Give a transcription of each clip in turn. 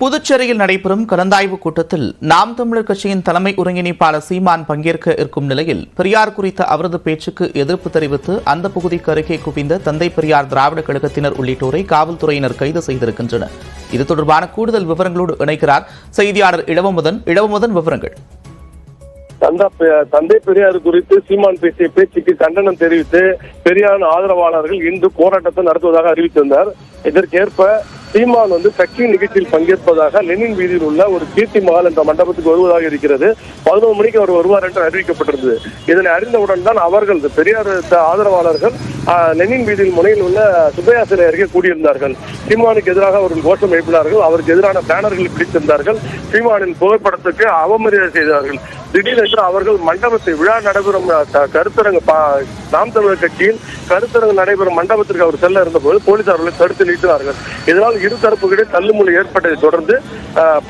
புதுச்சேரியில் நடைபெறும் கலந்தாய்வு கூட்டத்தில் நாம் தமிழர் கட்சியின் தலைமை ஒருங்கிணைப்பாளர் சீமான் பங்கேற்க இருக்கும் நிலையில் பெரியார் குறித்த அவரது பேச்சுக்கு எதிர்ப்பு தெரிவித்து அந்த பகுதிக்கு அருகே குவிந்த தந்தை பெரியார் திராவிட கழகத்தினர் உள்ளிட்டோரை காவல்துறையினர் கைது செய்திருக்கின்றனர். இது தொடர்பான கூடுதல் விவரங்களோடு இணைக்கிறார் செய்தியாளர் இளவமுதன். இளவமுதன் விவரங்கள். தந்தை பெரியார் குறித்து சீமான் பேசிய பேச்சுக்கு கண்டனம் தெரிவித்து பெரியார் ஆதரவாளர்கள் இன்று போராட்டத்தை நடத்துவதாக அறிவித்திருந்தார். இதற்கேற்ப சீமான் வந்து கட்சி நிகழ்ச்சியில் பங்கேற்பதாக லெனின் வீதியில் உள்ள ஒரு கீர்த்தி மகால் என்ற மண்டபத்துக்கு வருவதாக இருக்கிறது. பதினோரு மணிக்கு அவர் வருவார் என்று அறிவிக்கப்பட்டிருந்தது. இதனை அறிந்தவுடன் தான் அவர்கள் பெரியார் ஆதரவாளர்கள் லெனின் வீதியில் முனையில் உள்ள சுப்பையா சிலை அருகே கூடியிருந்தார்கள். சீமானுக்கு எதிராக அவர்கள் கோஷம் எழுப்பினார்கள். அவருக்கு எதிரான பேனர்களை பிடித்திருந்தார்கள். சீமானின் புகைப்படத்துக்கு அவமரியாதை செய்தார்கள். திடீரென்று அவர்கள் மண்டபத்தை விழா நடைபெறும் கருத்தரங்கு பா- நாம் தமிழர் கட்சியின் கருத்தரங்கு நடைபெறும் மண்டபத்திற்கு அவர் செல்ல இருந்தபோது போலீசார் அவர்களை தடுத்து நீட்டினார்கள் இதனால் இரு தரப்புகளிடையே தள்ளுமுள்ளி ஏற்பட்டதை தொடர்ந்து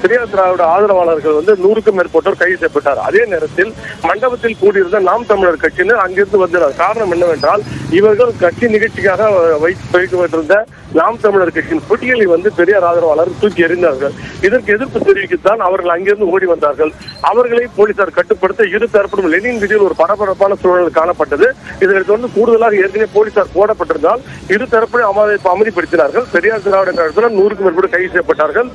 பெரியார் திராவிட ஆதரவாளர்கள் வந்து நூறுக்கும் மேற்பட்டோர் கைது செய்யப்பட்டார். அதே நேரத்தில் மண்டபத்தில் கூடியிருந்த நாம் தமிழர் கட்சியினர் அங்கிருந்து வந்தனர். காரணம் என்னவென்றால் இவர்கள் கட்சி நிகழ்ச்சிக்காக வைத்து வைக்கப்பட்டிருந்த நாம் தமிழர் கட்சியின் புட்டியலை வந்து பெரியார் ஆதரவாளர்கள் தூக்கி எறிந்தார்கள். இதற்கு எதிர்ப்பு தெரிவிக்கத்தான் அவர்கள் அங்கிருந்து ஓடி வந்தார்கள். அவர்களை போலீசார் கட்டுப்படுத்த இரு தரப்பிலும் லெனின் வீதியில் ஒரு பரபரப்பான சூழல் காணப்பட்டது. இதனை தொடர்ந்து கூடுதலாக ஏற்கனவே போலீசார் போடப்பட்டிருந்தால் இருதரப்பிலும் அமதி அமைதிப்படுத்தினார்கள். பெரியார் திராவிட கழகத்தில் நூறுக்கும் மேற்பட்டு கைது செய்யப்பட்டார்கள்.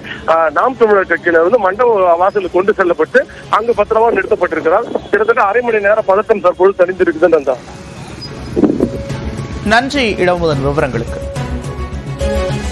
நாம் தமிழர் கட்சியினர் வந்து மண்டப வாசலுக்கு கொண்டு செல்லப்பட்டு அங்கு பத்திரமா நிறுத்தப்பட்டிருக்கிறார். கிட்டத்தட்ட அரை மணி நேரம் பதட்டம் தற்போது தணிந்திருக்குதுன்னு நன்றி. இளமுதன் விவரங்களுக்கு.